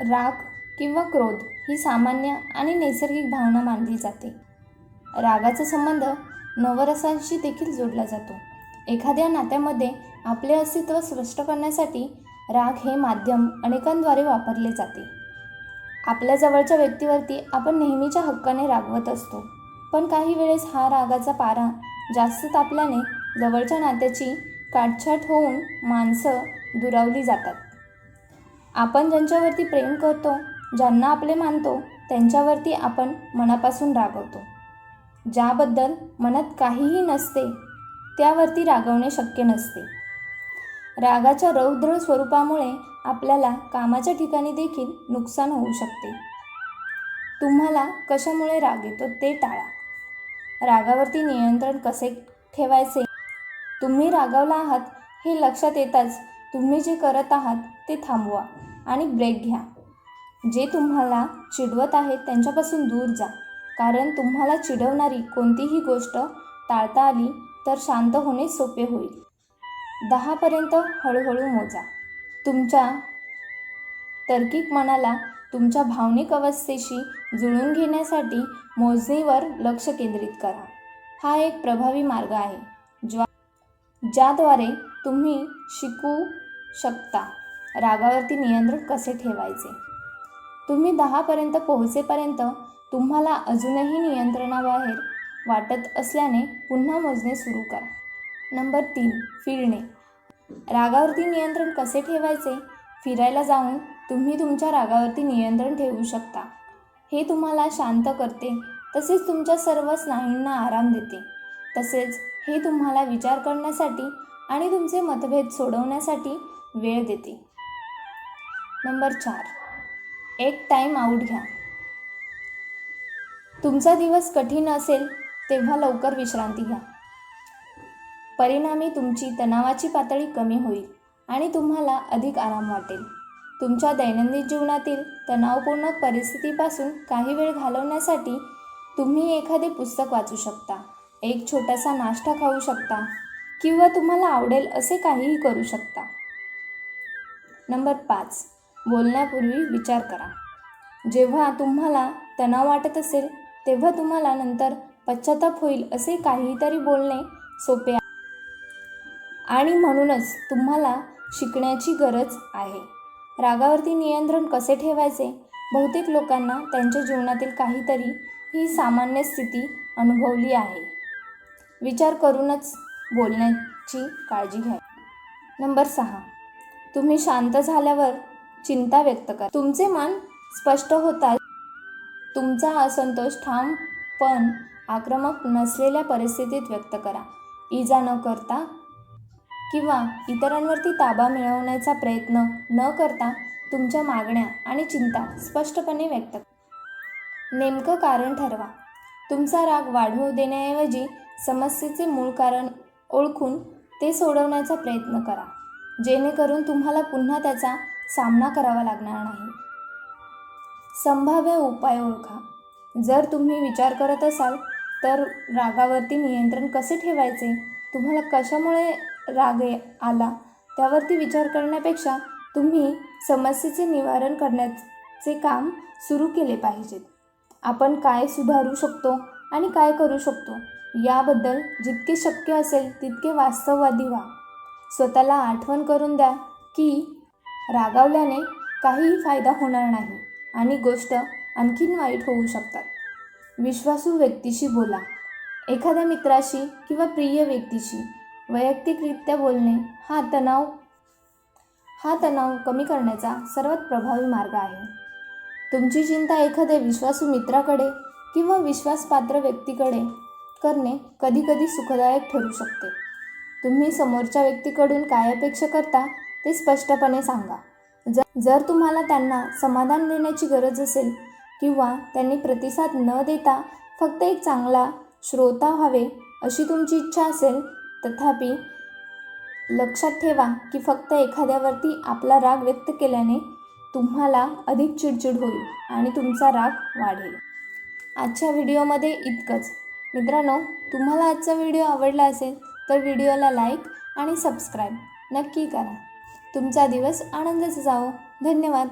राग किंवा क्रोध ही सामान्य आणि नैसर्गिक भावना मानली जाते. रागाचा संबंध नवरसांशी देखील जोडला जातो. एखाद्या नात्यामध्ये आपले अस्तित्व स्पष्ट करण्यासाठी राग हे माध्यम अनेकांद्वारे वापरले जाते. आपल्या जवळच्या व्यक्तीवरती आपण नेहमीच्या हक्काने रागवत असतो. पण काही वेळेस हा रागाचा पारा जास्त तापल्याने जवळच्या नात्याची काटछाट होऊन माणसं दुरावली जातात. आपण ज्यांच्यावरती प्रेम करतो ज्यांना आपले मानतो त्यांच्यावरती आपण मनापासून रागवतो. ज्याबद्दल मनात काहीही नसते त्यावरती रागवणे शक्य नसते. रागाच्या रौद्र स्वरूपामुळे आपल्याला कामाच्या ठिकाणी देखील नुकसान होऊ शकते. तुम्हाला कशामुळे राग येतो ते टाळा. रागावरती नियंत्रण कसे ठेवायचे? तुम्ही रागावला आहात हे लक्षात येताच तुम्ही जे करत आहात ते थांबवा आणि ब्रेक घ्या. जे तुम्हाला चिडवत आहेत त्यांच्यापासून दूर जा. कारण तुम्हाला चिडवणारी कोणतीही गोष्ट टाळता आली तर शांत होणे सोपे होईल. दहापर्यंत हळूहळू मोजा. तुमच्या तर्किक मनाला तुमच्या भावनिक अवस्थेशी जुळून घेण्यासाठी मोजणीवर लक्ष केंद्रित करा. हा एक प्रभावी मार्ग आहे. ज्वा ज्याद्वारे तुम्ही शिकू शकता. रागावरती नियंत्रण कसे ठेवायचे? तुम्ही दहापर्यंत पोहोचेपर्यंत तुम्हाला अजूनही नियंत्रणाबाहेर वाटत असल्याने पुन्हा मोजणे सुरू करा. नंबर तीन फिरणे. रागावरती नियंत्रण कसे ठेवायचे? फिरायला जाऊन तुम्ही तुमच्या रागावरती नियंत्रण ठेवू शकता. हे तुम्हाला शांत करते तसेच तुमच्या सर्व स्नायूंना आराम देते. तसेच हे तुम्हाला विचार करण्यासाठी आणि तुमचे मतभेद सोडवण्यासाठी वेळ देते. नंबर चार. एक टाईम आऊट घ्या. तुमचा दिवस कठीण असेल तेव्हा लवकर विश्रांती घ्या. परिणामी तुमची तणावाची पातळी कमी होईल आणि तुम्हाला अधिक आराम वाटेल. तुमच्या दैनंदिन जीवनातील तणावपूर्ण परिस्थितीपासून काही वेळ घालवण्यासाठी तुम्ही एखादे पुस्तक वाचू शकता एक छोटासा नाश्ता खाऊ शकता किंवा तुम्हाला आवडेल असे काहीही करू शकता. नंबर पाच. बोलण्यापूर्वी विचार करा. जेव्हा तुम्हाला तणाव वाटत असेल तेव्हा तुम्हाला नंतर पश्चाताप होईल असे काहीतरी बोलणे सोपे आहे. आणि म्हणूनच तुम्हाला शिकण्याची गरज आहे. रागावरती नियंत्रण कसे ठेवायचे? बहुतेक लोकांना त्यांच्या जीवनातील काहीतरी ही सामान्य स्थिती अनुभवली आहे. विचार करूनच बोलण्याची काळजी घ्या. नंबर सहा. तुम्ही शांत झाल्यावर चिंता व्यक्त करा. तुमचे मन स्पष्ट होतात तुमचा असंतोष ठाम पण आक्रमक नसलेल्या परिस्थितीत व्यक्त करा. इजा न करता किंवा इतरांवरती ताबा मिळवण्याचा प्रयत्न न करता तुमच्या मागण्या आणि चिंता स्पष्टपणे व्यक्त करा. नेमकं कारण ठरवा. तुमचा राग वाढवू देण्याऐवजी समस्येचे मूळ कारण ओळखून ते सोडवण्याचा प्रयत्न करा. जेणेकरून तुम्हाला पुन्हा त्याचा सामना करावा लागणार नाही. संभाव्य उपाय ओळखा. जर तुम्ही विचार करत असाल तर रागावरती नियंत्रण कसे ठेवायचे? तुम्हाला कशामुळे राग आला? त्यावरती विचार करण्यापेक्षा तुम्ही समस्येचे निवारण करण्याचे काम सुरू केले पाहिजेत. आपण काय सुधारू शकतो आणि काय करू शकतो? याबद्दल जितके शक्य असेल तितके वास्तववादी व्हा. स्वतःला आठवण करून द्या की रागावल्याने काहीही फायदा होणार नाही आणि गोष्ट आणखीन वाईट होऊ शकतात. विश्वासू व्यक्तीशी बोला. एखाद्या मित्राशी किंवा प्रिय व्यक्तीशी वैयक्तिकरित्या बोलणे हा तणाव हा तणाव कमी करण्याचा सर्वात प्रभावी मार्ग आहे. तुमची चिंता एखाद्या विश्वासू मित्राकडे किंवा विश्वासपात्र व्यक्तीकडे करणे कधीकधी सुखदायक ठरू शकते. तुम्ही समोरच्या व्यक्तीकडून काय अपेक्षा करता ते स्पष्टपणे सांगा. जर जर तुम्हाला त्यांना समाधान देण्याची गरज असेल किंवा त्यांनी प्रतिसाद न देता फक्त एक चांगला श्रोता व्हावे अशी तुमची इच्छा असेल तथापि लक्षात ठेवा की फक्त एखाद्यावरती आपला राग व्यक्त केल्याने तुम्हाला अधिक चिडचिड होईल आणि तुमचा राग वाढेल. आजच्या व्हिडिओमध्ये इतकंच. मित्रांनो तुम्हाला आजचा व्हिडिओ आवडला असेल तर व्हिडिओला लाईक आणि सबस्क्राईब नक्की करा. तुमचा दिवस आनंदाचा जावो. धन्यवाद.